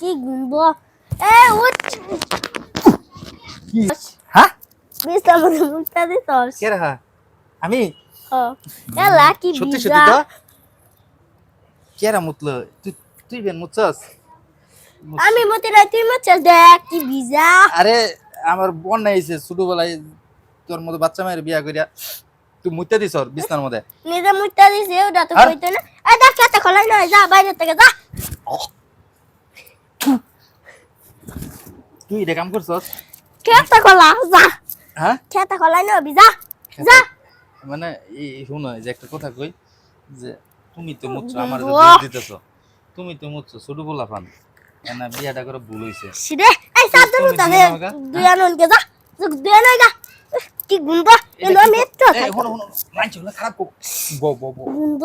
কি গুনব? এ উঠ। কি? হ্যাঁ? বিস্তার মধ্যে মুখটা দিতস কে রে আমি? ও এলা কি সত্যি বিজা? সত্যি তো? কে রে মুতলো? তুই তুই বেন মুতছস? আমি মতে না তুই দেখ কি বিজা। আরে আমার বোন নাইছে ছোটবেলায় তোর মতো বাচ্চা মায়ের বিয়া করিয়া তুই মুতে দিছ বিছনার মধ্যে? নিজে মুখটা দিছে ওটা তো কইতো না। এ দেখ খেতে খলাই না যা বাইরে থেকে যা। তুই এটা কাম করছস? খেতে কলা যা। হ্যাঁ? খেতে খোলাই না বিজা যা। মানে এই শুনো যে একটা কথা কই যে তুমি তো মুতছো আমার যে দিতেছ তুমি তো মুতছো ছোট বলা ফান না বিয়াটা করে ভুল হইছে? সিরে এই দে দিও না আমাকে? দুই আনন কে যা। যুগ দুই আনন যা। উহ, কি গুনব এলো একটু এই হনো হনো মাইছো না খারাপ ব ব ব। গুনব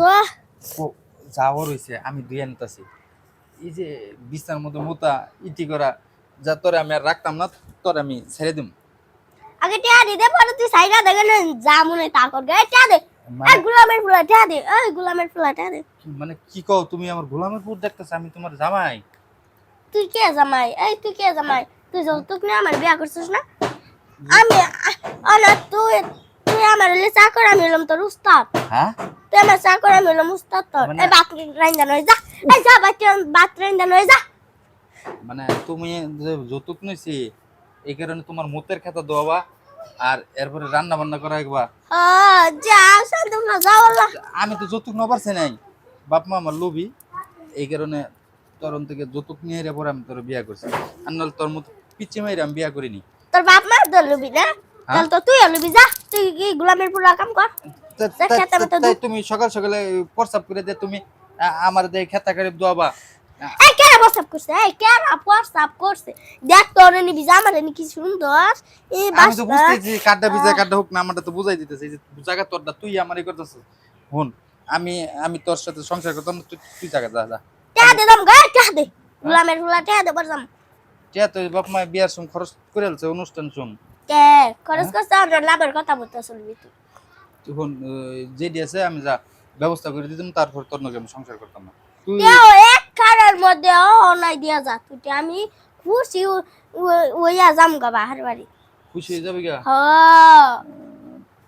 ও যাওয়ার হইছে আমি দুই আনতাছি। এই যে বিছনার মধ্যে মোতা ইটি করা যা তোরে আমি আর রাখতাম না তোর আমি ছেড়ে দিম। আগে টিয়া দি দে পরে তুই সাইডা দেখে না যা মনে তা কর। গে টিয়া দে। এই মানে গুলামের ফুলা টিয়া দে। এই গুলামের ফুলা টিয়া দে। মানে কি কও তুমি আমার গোলামের পুর দেখতেছ আমি তোমার জামাই। তুই কে জামাই? এই তুই কে জামাই? তুই যৌতুক নিয়ে আমার বিয়া করছিস না? আমি অনা তুই তুই আমার হলে চাকর আমি হলাম তোর উস্তাদ। হ্যাঁ? তুই আমার চাকর আমি হলাম উস্তাদ তোর। মানে- এই বাত রাইন্দা নয় যা। এই যা বাত বাত রাইন্দা নয় যা। মানে তুমি যৌতুক নিছি এই কারণে তোমার মুতের খাতা দোয়াবা আর এরপরে রান্না বান্না করা একবা। ও যা শান্ত না যা বললা আমি তো যৌতুক ন পারছি নাই। বাপ মা আমার লোভী। এই কারণে তরণ থেকে যৌতুক নিয়ে এর পরে আমি তোর বিয়া করছি। আর নাহলে তোর মতো পিচ্ছে মাইরে আমি বিয়া করিনি। তোর বাপ মা তো লুবি না? তাহলে তো তুই লুবি যা। তুই কি গোলামের পুরা কাম কর। তা- দেখ, তা- খেতে মতো তাই তুমি সকাল সকালে প্রস্তাব করে দে তুমি আমার দিয়ে খেতা করে দোয়াবা। এই কেন প্রস্তাব করছে? এই কেন প্রস্তাব করছে? দেখ তোর নিবি যা আমার কি সুন্দর। এই আমি তো বুঝতেছি কাড্ডা ভিজা কাড্ডা হোক না আমারটা তো বুঝাই দিতেছি। যে জায়গা তোরটা তুই আমারই করতেছ। হন আমি আমি তোর সাথে সংসার করতাম তুই তুই জায়গা যা যা। টিয়া দে দম গে টিয়া দে। গোলামের ফুলা টিয়া দে বললাম টিয়া তো বাপ মা বিয়ার সম খরচ করে আলছে অনুষ্ঠান শুন। কে খরচ করছে আমরা লাভের কথা বলতে শুনবি তুই। তখন যেটি আছে আমি যা ব্যবস্থা করে দিতাম তারপর তোর নগে আমি সংসার করতাম না। তুই মধ্যে ও নাই দিয়া যা তুই আমি খুশি ওইয়া যাম গা বাহার বাড়ি। খুশি হয়ে যাবে গা? হ।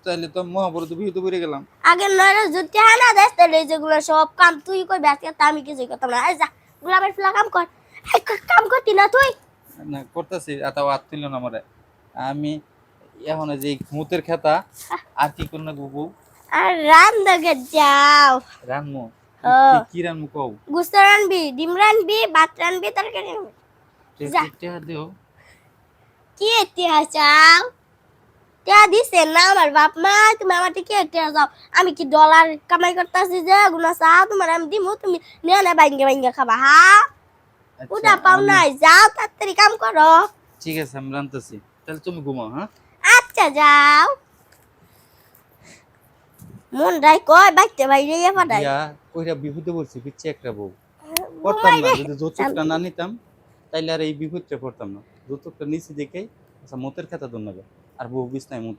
তাইলে তো মহাবরত বিহিত করে গেলাম। আগে নয় যদি হানা দেশ তাহলে যেগুলো সব কাম তুই করবি আজকে তা আমি কিছুই করতাম না। যা গোলামের ফুলা কাম কর। কাম করতি না তুই? না করতেছি তাও আর তুইল না আমারে। আমি এখন যে মুতের খেতা আর কি করনা গুবু আর রান দাগে যাও। হ্যাঁ। কি- রানমু কও? গুস্ত রানবি ডিম রানবি ভাত রানবি তরকারি রানবি। যা। দিও। কি টিয়া চাও? টিয়া দিছে না আমার বাপ মা তুমি আমার কি টিয়া যাও আমি কি ডলার কামাই করতেছি যে গুনা চাও? তোমার আমি দিমু তুমি নিয়ে না বাইঙ্গে বাইঙ্গে খাবা হা? আচ্ছা, ওটা পাও নাই যাও তাড়াতাড়ি কাম করো। ঠিক আছে আমি রানতেছি। তাহলে তুমি ঘুমাও হ্যাঁ? আচ্ছা যাও। মন রাই কয় বাইতে বাইরে ইয়ে পাঠাই ইয়া কইরা বিহুতে বলছি পিচ্ছে একটা বউ। পড়তাম না যদি যৌতুকটা না নিতাম তাইলে আর এই বিহুতটা পড়তাম না। যৌতুকটা নিচে দেখে আচ্ছা মতের খাতা দোন আর বউ বিছনায় মত